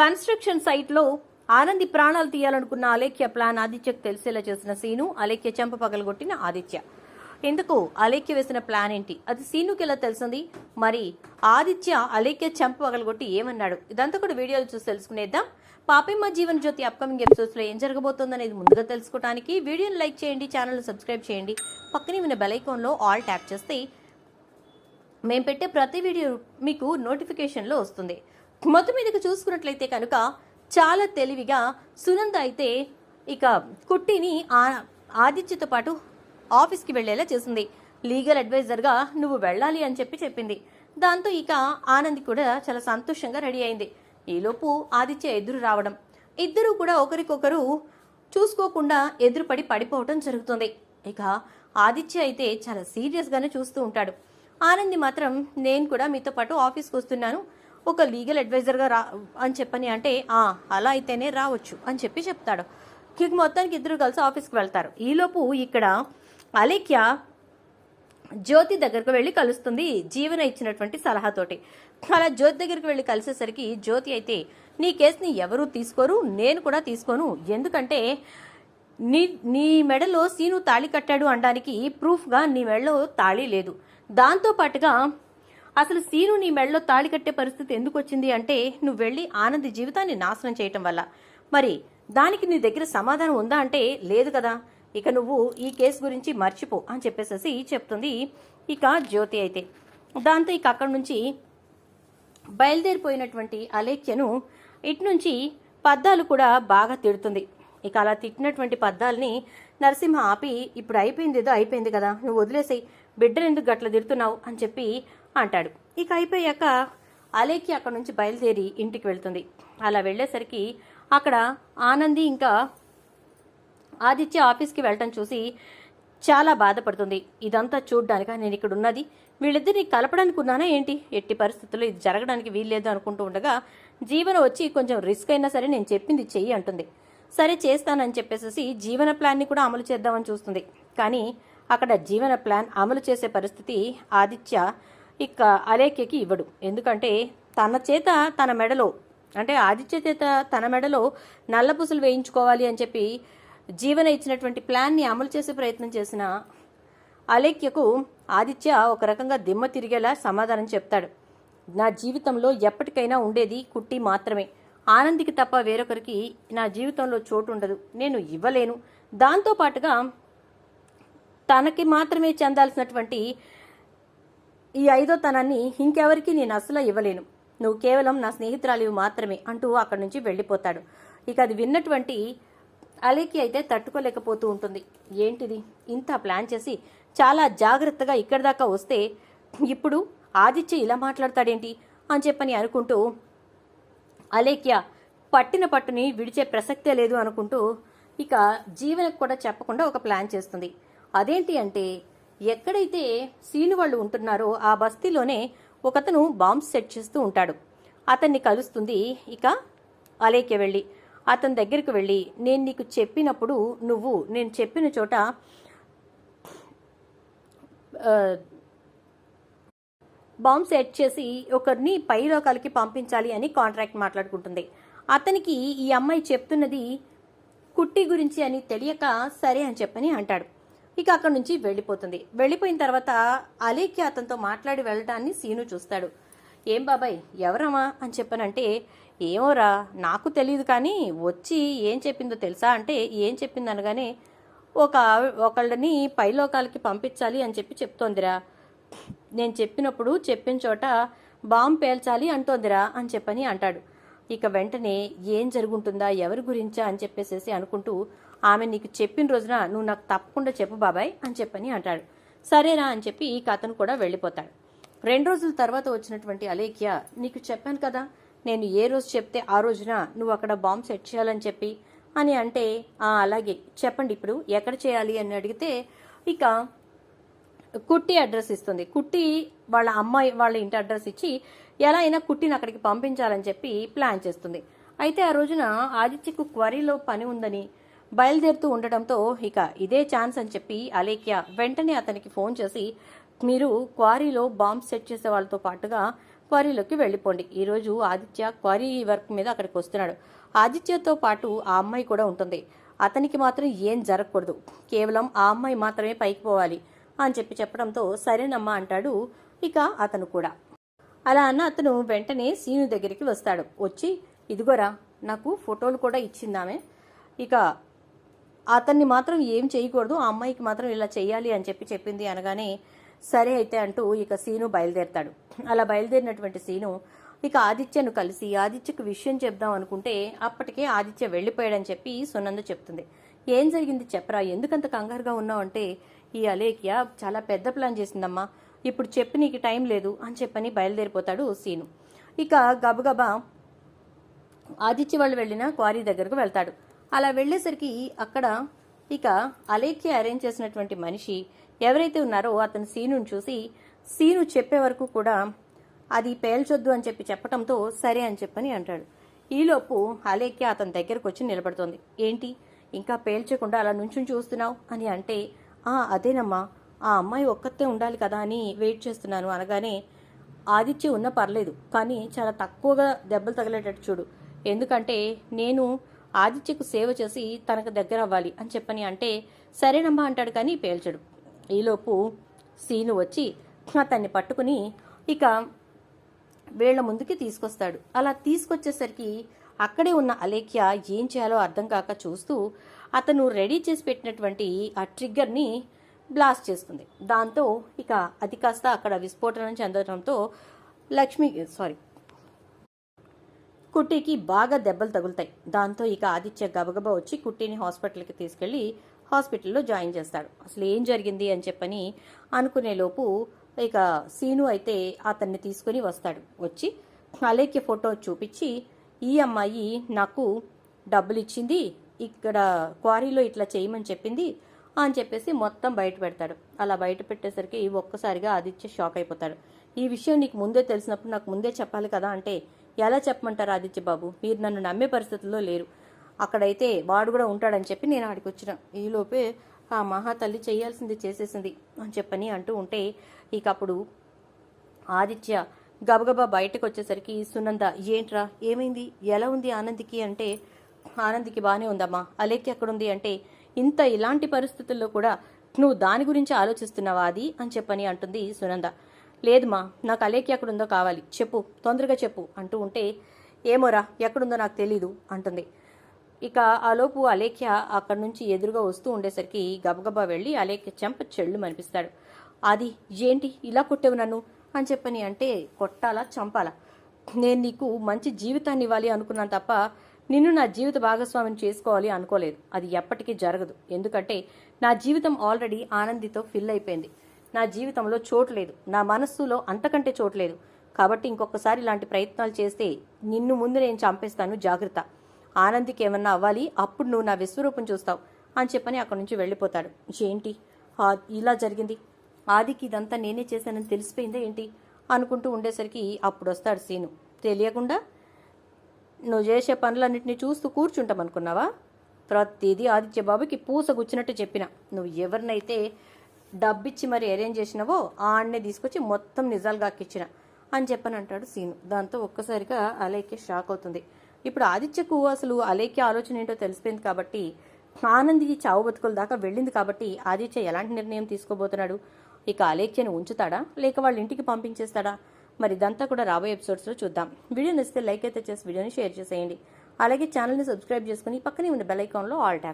Construction సైట్లో ఆనంది ప్రాణాలు తీయాలనుకున్న Alekhya plan ఆదిత్యకు తెలిసేలా చేసిన సీను అలేఖ్య చెంప పగలగొట్టిన ఆదిత్య. ఎందుకు? అలేఖ్య వేసిన ప్లాన్ ఏంటి? అది సీనుకి ఎలా తెలిసింది? మరి ఆదిత్య అలేఖ్య చెంప పగలగొట్టి ఏమన్నాడు? ఇదంతా కూడా వీడియోలు చూసి తెలుసుకునేద్దాం. పాపిమ్మ జీవన్ జ్యోతి అప్కమింగ్ ఎపిసోడ్స్లో ఏం జరగబోతుందనేది ముందుగా తెలుసుకోవడానికి వీడియోని లైక్ చేయండి ఛానల్ని సబ్స్క్రైబ్ చేయండి. పక్కనే ఉన్న బెల్లో ఆల్ ట్యాప్ చేస్తే మేము పెట్టే ప్రతి వీడియో మీకు నోటిఫికేషన్లో వస్తుంది. మొత్తం మీదకి చూసుకున్నట్లయితే కనుక చాలా తెలివిగా సునంద అయితే ఇక కుట్టిని ఆదిత్యతో పాటు ఆఫీస్కి వెళ్ళేలా చేసింది. లీగల్ అడ్వైజర్గా నువ్వు వెళ్ళాలి అని చెప్పి చెప్పింది. దాంతో ఇక ఆనంద్ కూడా చాలా సంతోషంగా రెడీ అయింది. ఈలోపు ఆదిత్య ఎదురు రావడం. ఇద్దరూ కూడా ఒకరికొకరు చూసుకోకుండా ఎదురుపడి పడిపోవటం జరుగుతుంది. ఇక ఆదిత్య అయితే చాలా సీరియస్గానే చూస్తూ ఉంటాడు. ఆనంది మాత్రం నేను కూడా మీతో పాటు ఆఫీస్కి వస్తున్నాను. ఒక లీగల్ అడ్వైజర్గా రా అని చెప్పని అంటే "ఆ, అలా అయితేనే రావచ్చు అని చెప్పి చెప్తాడు. ఇక మొత్తానికి ఇద్దరు కలిసి ఆఫీస్కి వెళ్తారు. ఈలోపు ఇక్కడ అలేఖ్య జ్యోతి దగ్గరకు వెళ్ళి కలుస్తుంది జీవన ఇచ్చినటువంటి సలహాతోటి అలా జ్యోతి దగ్గరికి వెళ్ళి కలిసేసరికి జ్యోతి అయితే నీ కేసుని ఎవరూ తీసుకోరు నేను కూడా తీసుకోను. ఎందుకంటే నీ నీ మెడలో సీను తాళి కట్టాడు అనడానికి ప్రూఫ్గా నీ మెడలో తాళి లేదు. దాంతో పాటుగా అసలు సీను నీ మెడలో తాళి కట్టే పరిస్థితి ఎందుకు వచ్చింది అంటే నువ్వు వెళ్ళి ఆనంది జీవితాన్ని నాశనం చేయటం వల్ల. మరి దానికి నీ దగ్గర సమాధానం ఉందా అంటే లేదు కదా. ఇక నువ్వు ఈ కేసు గురించి మర్చిపో అని చెప్పేసేసి చెప్తుంది ఇక జ్యోతి అయితే. దాంతో ఇక అక్కడి నుంచి బయలుదేరిపోయినటువంటి అలేఖ్యను ఇటు నుంచి పద్దాలు కూడా బాగా తిడుతుంది. ఇక అలా తిట్టినటువంటి పద్దాలని నరసింహ ఆపి ఇప్పుడు అయిపోయింది ఏదో అయిపోయింది కదా నువ్వు వదిలేసేయి. బిడ్డలు ఎందుకు గట్ల తిడుతున్నావు? అని చెప్పి అంటాడు. ఇక అయిపోయాక అలేకి అక్కడ నుంచి బయలుదేరి ఇంటికి వెళ్తుంది. అలా వెళ్ళేసరికి అక్కడ ఆనంది ఇంకా ఆదిత్య ఆఫీస్కి వెళ్ళటం చూసి చాలా బాధపడుతుంది. ఇదంతా చూడ్డానిక నేను ఇక్కడ ఉన్నది? వీళ్ళిద్దరిని కలపడానికి ఉన్నానా ఏంటి? ఎట్టి పరిస్థితుల్లో ఇది జరగడానికి వీల్లేదు అనుకుంటూ ఉండగా జీవన వచ్చి కొంచెం రిస్క్ అయినా సరే నేను చెప్పింది చెయ్యి అంటుంది. సరే చేస్తానని చెప్పేసి జీవన ప్లాన్ని కూడా అమలు చేద్దామని చూస్తుంది. కానీ అక్కడ జీవన ప్లాన్ అమలు చేసే పరిస్థితి ఆదిత్య ఇక అలేఖ్యకి ఇవ్వడు. ఎందుకంటే తన చేత తన మెడలో అంటే ఆదిత్య చేత తన మెడలో నల్లపూసలు వేయించుకోవాలి అని చెప్పి జీవన ఇచ్చినటువంటి ప్లాన్ని అమలు చేసే ప్రయత్నం చేసిన అలేఖ్యకు ఆదిత్య ఒక రకంగా దిమ్మ తిరిగేలా సమాధానం చెప్తాడు. నా జీవితంలో ఎప్పటికైనా ఉండేది కుట్టి మాత్రమే. ఆనందికి తప్ప వేరొకరికి నా జీవితంలో చోటు ఉండదు. నేను ఇవ్వలేను. దాంతో పాటుగా తనకి మాత్రమే చెందాల్సినటువంటి ఈ ఐదో తనాన్ని ఇంకెవరికి నేను అసలు ఇవ్వలేను. నువ్వు కేవలం నా స్నేహితురాలివి మాత్రమే అంటూ అక్కడి నుంచి వెళ్ళిపోతాడు. ఇక అది విన్నటువంటి అలీకి అయితే తట్టుకోలేకపోతూ ఉంటుంది. ఏంటిది? ఇంత ప్లాన్ చేసి చాలా జాగ్రత్తగా ఇక్కడి దాకా వస్తే ఇప్పుడు ఆదిత్య ఇలా మాట్లాడతాడేంటి అని చెప్పని అనుకుంటూ అలేఖ్య పట్టిన పట్టుని విడిచే ప్రసక్తే లేదు అనుకుంటూ ఇక జీవనకు కూడా చెప్పకుండా ఒక ప్లాన్ చేస్తుంది. అదేంటి అంటే ఎక్కడైతే సీను వాళ్ళు ఉంటున్నారో ఆ బస్తీలోనే ఒకతను బాంబ్ సెట్ చేస్తూ ఉంటాడు. అతన్ని కలుస్తుంది ఇక అలేకే వెళ్ళి అతని దగ్గరికి వెళ్ళి నేను నీకు చెప్పినప్పుడు నువ్వు నేను చెప్పిన చోట బాంబ్ సెట్ చేసి ఒకరిని పై లోకాలకి పంపించాలి అని కాంట్రాక్ట్ మాట్లాడుకుంటుంది. అతనికి ఈ అమ్మాయి చెప్తున్నది కుట్టి గురించి అని తెలియక సరే అని చెప్పని అంటాడు. ఇక అక్కడి నుంచి వెళ్ళిపోతుంది. వెళ్ళిపోయిన తర్వాత అలీకి అతనితో మాట్లాడి వెళ్ళటాన్ని సీను చూస్తాడు. ఏం బాబాయ్ ఎవరమ్మా? అని చెప్పనంటే ఏమోరా నాకు తెలియదు కానీ వచ్చి ఏం చెప్పిందో తెలుసా? అంటే ఏం చెప్పింది? అనగానే ఒక ఒకళ్ళని పైలోకాలకి పంపించాలి అని చెప్పి చెప్తోందిరా. నేను చెప్పినప్పుడు చెప్పిన చోట బాంబు పేల్చాలి అంటోందిరా అని చెప్పని అంటాడు. ఇక వెంటనే ఏం జరుగుంటుందా? ఎవరి గురించా? అని చెప్పేసేసి అనుకుంటూ ఆమె నీకు చెప్పిన రోజున నువ్వు నాకు తప్పకుండా చెప్పు బాబాయ్ అని చెప్పని అంటాడు. సరేనా అని చెప్పి ఈ కథను కూడా వెళ్ళిపోతాడు. రెండు రోజుల తర్వాత వచ్చినటువంటి అలేఖ్య నీకు చెప్పాను కదా నేను ఏ రోజు చెప్తే ఆ రోజున నువ్వు అక్కడ బాంబు సెట్ చేయాలని చెప్పి అని అంటే "ఆ, అలాగే చెప్పండి ఇప్పుడు ఎక్కడ చేయాలి అని అడిగితే ఇక కుట్టి అడ్రస్ ఇస్తుంది. కుట్టి వాళ్ళ అమ్మాయి వాళ్ళ ఇంటి అడ్రస్ ఇచ్చి ఎలా అయినా కుట్టిని అక్కడికి పంపించాలని చెప్పి ప్లాన్ చేస్తుంది. అయితే ఆ రోజున ఆదిత్యకు క్వరీలో పని ఉందని బయలుదేరుతూ ఉండడంతో ఇక ఇదే ఛాన్స్ అని చెప్పి అలేఖ్య వెంటనే అతనికి ఫోన్ చేసి మీరు క్వారీలో బాంబ్ సెట్ చేసే వాళ్ళతో పాటుగా క్వారీలోకి వెళ్ళిపోండి. ఈరోజు ఆదిత్య క్వారీ వర్క్ మీద అక్కడికి వస్తున్నాడు. ఆదిత్యతో పాటు ఆ అమ్మాయి కూడా ఉంటుంది. అతనికి మాత్రం ఏం జరగకూడదు. కేవలం ఆ అమ్మాయి మాత్రమే పైకి పోవాలి అని చెప్పి చెప్పడంతో సరేనమ్మా అంటాడు ఇక అతను కూడా. అలా అన్న అతను వెంటనే సీను దగ్గరికి వస్తాడు. వచ్చి ఇదిగోరా నాకు ఫోటోలు కూడా ఇచ్చిందామె. ఇక అతన్ని మాత్రం ఏం చేయకూడదు ఆ అమ్మాయికి మాత్రం ఇలా చేయాలి అని చెప్పి చెప్పింది అనగానే సరే అయితే అంటూ ఇక సీను బయలుదేరతాడు. అలా బయలుదేరినటువంటి సీను ఇక ఆదిత్యను కలిసి ఆదిత్యకు విషయం చెప్దాం అనుకుంటే అప్పటికే ఆదిత్య వెళ్ళిపోయాడని చెప్పి సునంద చెప్తుంది. ఏం జరిగింది చెప్పరా ఎందుకంత కంగారుగా ఉన్నావు అంటే ఈ అలేఖ్య చాలా పెద్ద ప్లాన్ చేసిందమ్మా. ఇప్పుడు చెప్పి నీకు టైం లేదు అని చెప్పని బయలుదేరిపోతాడు సీను. ఇక గబగబా ఆదిత్య వాళ్ళు వెళ్ళిన క్వారీ దగ్గరకు వెళ్తాడు. అలా వెళ్ళేసరికి అక్కడ ఇక అలేఖ్య అరేంజ్ చేసినటువంటి మనిషి ఎవరైతే ఉన్నారో అతను సీనుని చూసి సీను చెప్పే వరకు కూడా అది పేల్చొద్దు అని చెప్పి చెప్పడంతో సరే అని చెప్పని అంటాడు. ఈలోపు అలేఖ్య అతని దగ్గరకు వచ్చి నిలబడుతోంది. ఏంటి? ఇంకా పేల్చకుండా అలా నుంచుని చూస్తున్నావు? అని అంటే ఆ అదేనమ్మా. ఆ అమ్మాయి ఒక్కతే ఉండాలి కదా అని వెయిట్ చేస్తున్నాను అనగానే ఆదిత్య ఉన్న పర్లేదు కానీ చాలా తక్కువగా దెబ్బలు తగిలేటట్టు చూడు. ఎందుకంటే నేను ఆదిత్యకు సేవ చేసి తనకు దగ్గర అవ్వాలి అని చెప్పని అంటే సరేనమ్మా అంటాడు కానీ పేల్చడు. ఈలోపు సీను వచ్చి అతన్ని పట్టుకుని ఇక వీళ్ళ ముందుకి తీసుకొస్తాడు. అలా తీసుకొచ్చేసరికి అక్కడే ఉన్న అలేఖ్య ఏం చేయాలో అర్థం కాక చూస్తూ అతను రెడీ చేసి పెట్టినటువంటి ఆ ట్రిగ్గర్ని బ్లాస్ట్ చేస్తుంది. దాంతో ఇక అది కాస్త అక్కడ విస్ఫోటనం చెందడంతో లక్ష్మి సారీ కుట్టికి బాగా దెబ్బలు తగులుతాయి. దాంతో ఇక ఆదిత్య గబగబా వచ్చి కుట్టిని హాస్పిటల్కి తీసుకెళ్ళి హాస్పిటల్లో జాయిన్ చేస్తాడు. అసలు ఏం జరిగింది అని చెప్పని అనుకునేలోపు ఇక సీను అయితే అతన్ని తీసుకుని వస్తాడు. వచ్చి అలేఖ్య ఫోటో చూపించి ఈ అమ్మాయి నాకు డబ్బులు ఇచ్చింది ఇక్కడ క్వారీలో ఇట్లా చేయమని చెప్పింది అని చెప్పేసి మొత్తం బయట పెడతాడు. అలా బయట పెట్టేసరికి ఒక్కసారిగా ఆదిత్య షాక్ అయిపోతాడు. ఈ విషయం నీకు ముందే తెలిసినప్పుడు నాకు ముందే చెప్పాలి కదా అంటే ఎలా చెప్పమంటారు ఆదిత్య బాబు మీరు నన్ను నమ్మే పరిస్థితుల్లో లేరు. అక్కడైతే వాడు కూడా ఉంటాడని చెప్పి నేను ఆడికి వచ్చిన. ఈలోపే ఆ మహాతల్లి చేయాల్సింది చేసేసింది అని చెప్పని అంటూ ఉంటే ఇక అప్పుడు ఆదిత్య గబగబా బయటకు వచ్చేసరికి సునంద ఏంట్రా? ఏమైంది? ఎలా ఉంది ఆనందికి? అంటే ఆనందికి బాగానే ఉందమ్మా. అలేఖ్య ఎక్కడుంది? అంటే ఇంత ఇలాంటి పరిస్థితుల్లో కూడా నువ్వు దాని గురించి ఆలోచిస్తున్నావా అది అని చెప్పని అంటుంది సునంద. లేదుమా నాకు అలేకి ఎక్కడుందో కావాలి. చెప్పు తొందరగా చెప్పు అంటూ ఉంటే ఏమోరా ఎక్కడుందో నాకు తెలీదు అంటుంది. ఇక ఆలోపు అలేఖ్య అక్కడి నుంచి ఎదురుగా వస్తూ ఉండేసరికి గబగబా వెళ్ళి అలేఖ్య చెంప చెళ్ళు మనిపిస్తాడు అది ఏంటి ఇలా కొట్టేవు నన్ను? అని చెప్పని అంటే కొట్టాలా చంపాలా? నేను నీకు మంచి జీవితాన్ని ఇవ్వాలి అనుకున్నాను తప్ప నిన్ను నా జీవిత భాగస్వామిని చేసుకోవాలి అనుకోలేదు. అది ఎప్పటికీ జరగదు. ఎందుకంటే నా జీవితం ఆల్రెడీ ఆనందితో ఫిల్ అయిపోయింది. నా జీవితంలో చోటు లేదు. నా మనస్సులో అంతకంటే చోటు లేదు. కాబట్టి ఇంకొకసారి ఇలాంటి ప్రయత్నాలు చేస్తే నిన్ను ముందు నేను చంపేస్తాను. జాగ్రత్త. ఆనందికి ఏమన్నా అవ్వాలి? అప్పుడు నువ్వు నా విశ్వరూపం చూస్తావు అని చెప్పని అక్కడి నుంచి వెళ్ళిపోతాడు. ఏంటి? ఇలా జరిగింది. ఆదికి ఇదంతా నేనే చేశానని తెలిసిపోయిందే ఏంటి? అనుకుంటూ ఉండేసరికి అప్పుడు వస్తాడు సీను. తెలియకుండా నువ్వు చేసే పనులన్నింటినీ చూస్తూ కూర్చుంటామనుకున్నావా? ప్రతిదీ ఆదిత్య బాబుకి పూస గుచ్చినట్టు చెప్పిన. నువ్వు ఎవరినైతే డబ్బిచ్చి మరి అరేంజ్ చేసినావో ఆడనే తీసుకొచ్చి మొత్తం నిజాలు గాకిచ్చిన అని చెప్పని అంటాడు సీను. దాంతో ఒక్కసారిగా అలేఖ్య షాక్ అవుతుంది. ఇప్పుడు ఆదిత్యకు అసలు అలైక్య ఆలోచన ఏంటో తెలిసిపోయింది కాబట్టి ఆనంది చావు బతుకుల దాకా వెళ్ళింది కాబట్టి ఆదిత్య ఎలాంటి నిర్ణయం తీసుకోబోతున్నాడు? ఇక అలేఖ్యను ఉంచుతాడా? లేక వాళ్ళ ఇంటికి పంపించేస్తాడా? మరి ఇదంతా కూడా రాబోయే ఎపిసోడ్స్లో చూద్దాం. వీడియో నచ్చితే లైక్ అయితే చేసి వీడియోని షేర్ చేసేయండి. అలాగే ఛానల్ని సబ్స్క్రైబ్ చేసుకుని పక్కనే ఉన్న బెల్ ఐకాన్లో ఆల్ ట్యాప్